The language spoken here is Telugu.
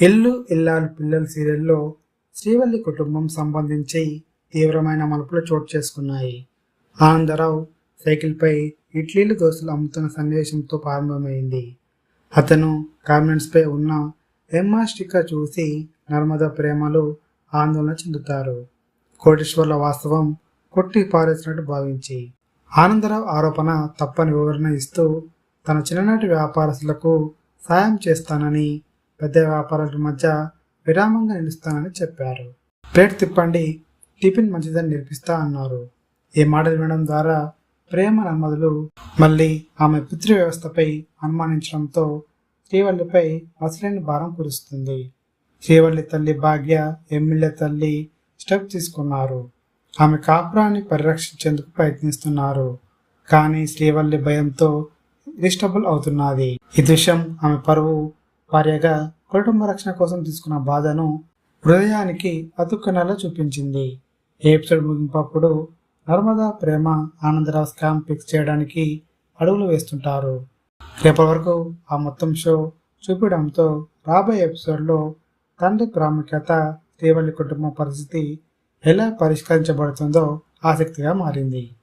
ఇల్లు ఇల్లాలు పిల్లలు సీరియల్లో శ్రీవల్లి కుటుంబం సంబంధించి తీవ్రమైన మలుపులు చోటు చేసుకున్నాయి. ఆనందరావు సైకిల్పై ఇడ్లీలు దోశలు అమ్ముతున్న సన్నివేశంతో ప్రారంభమైంది. అతను కామెంట్స్పై ఉన్న ఎంఆర్ స్టిక్కర్ చూసి నర్మద ప్రేమలు ఆందోళన చెందుతారు. కోటేశ్వర్ల వాస్తవం కొట్టి పారేసినట్టు భావించి ఆనందరావు ఆరోపణ తప్పని వివరణ ఇస్తూ తన చిన్ననాటి వ్యాపారస్తులకు సాయం చేస్తానని పెద్ద వ్యాపారుల మధ్య విరామంగా నిలుస్తానని చెప్పారు. ప్లేట్ తిప్పండి టిఫిన్ మంచిదని నేర్పిస్తా అన్నారు. ఈ మాటలు వినడం ద్వారా ప్రేమ నమ్మదులు మళ్ళీ ఆమె పితృ వ్యవస్థపై అనుమానించడంతో శ్రీవల్లిపై అసలైన భారం కురుస్తుంది. శ్రీవల్లి తల్లి భాగ్య ఎమ్మెల్యే తల్లి స్టెప్ తీసుకున్నారు. ఆమె కాపురాన్ని పరిరక్షించేందుకు ప్రయత్నిస్తున్నారు. కానీ శ్రీవల్లి భయంతో డిస్టబుల్ అవుతున్నది. ఈ దృశ్యం ఆమె పరువు భార్యగా కుటుంబ రక్షణ కోసం తీసుకున్న బాధను హృదయానికి అతుక్కునేలా చూపించింది. ఈ ఎపిసోడ్ ముగింపప్పుడు నర్మదా ప్రేమ ఆనందరావు స్కామ్ ఫిక్స్ చేయడానికి అడుగులు వేస్తుంటారు. రేపటి వరకు ఆ మొత్తం షో చూపించడంతో రాబోయే ఎపిసోడ్లో తండ్రి ప్రాముఖ్యత శ్రీవల్లి కుటుంబ పరిస్థితి ఎలా పరిష్కరించబడుతుందో ఆసక్తిగా మారింది.